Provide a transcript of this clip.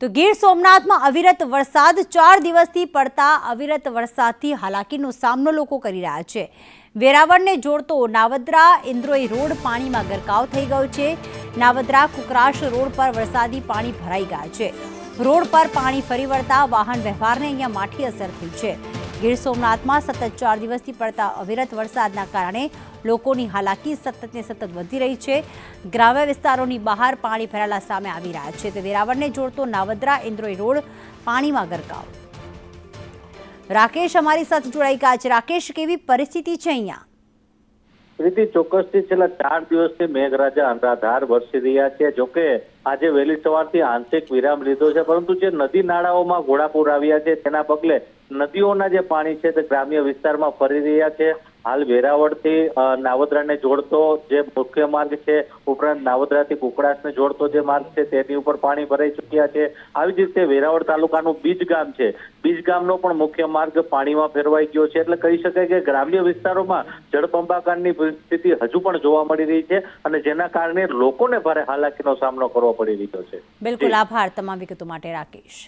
તો ગીર સોમનાથમાં અવિરત વરસાદ ચાર દિવસથી પડતા અવિરત વરસાદથી હાલાકીનો સામનો લોકો કરી રહ્યા છે. વેરાવળને જોડતો નાવદ્રા ઇન્દ્રોઈ રોડ પાણીમાં ગરકાવ થઈ ગયો છે. નાવદ્રા કુકરાશ રોડ પર વરસાદી પાણી ભરાઈ ગયા છે. રોડ પર પાણી ફરી વળતા વાહન વ્યવહારને અહીંયા માઠી અસર થઈ છે. ગીર સોમનાથમાં સતત ચાર દિવસથી પડતા અવિરત વરસાદના કારણે લોકોની હાલાકી સતત ને સતત વધી રહી છે. ગ્રામ્ય વિસ્તારોની બહાર પાણી ભરાયેલા સામે આવી રહ્યા છે. તે વેરાવળને જોડતો નાવદ્રા ઇન્દ્રોઈ રોડ પાણીમાં ગરકાવ. રાકેશ અમારી સાથે જોડાઈ ગયા છે. રાકેશ, કેવી પરિસ્થિતિ છે અહીંયા? પ્રીતિ ચોક્કસથી છેલ્લા ચાર દિવસથી મેઘરાજા અનરાધાર વરસી રહ્યા છે. જોકે આજે વહેલી સવારથી આંશિક વિરામ લીધો છે, પરંતુ જે નદી નાળાઓમાં ઘોડાપૂર આવ્યા છે, તેના પગલે નદીઓના જે પાણી છે તે ગ્રામ્ય વિસ્તારમાં ફરી રહ્યા છે. હાલ વેરાવળથી નાવદ્રાને જોડતો જે મુખ્ય માર્ગ છે ઉપરાંત નાવદ્રાથી કુકડાસને જોડતો જે માર્ગ છે તેની ઉપર પાણી ભરાઈ ચૂક્યા છે. આવી જ રીતે વેરાવળ તાલુકાનું બીજ ગામ છે. બીજ ગામનો પણ મુખ્ય માર્ગ પાણીમાં ફેરવાઈ ગયો છે. એટલે કહી શકાય કે ગ્રામ્ય વિસ્તારોમાં જળબંબાકારની પરિસ્થિતિ હજુ પણ જોવા મળી રહી છે અને જેના કારણે લોકોને ભારે હાલાકીનો સામનો કરવો પડી રહ્યો છે. બિલકુલ આભાર તમામ વિગતો માટે રાકેશ.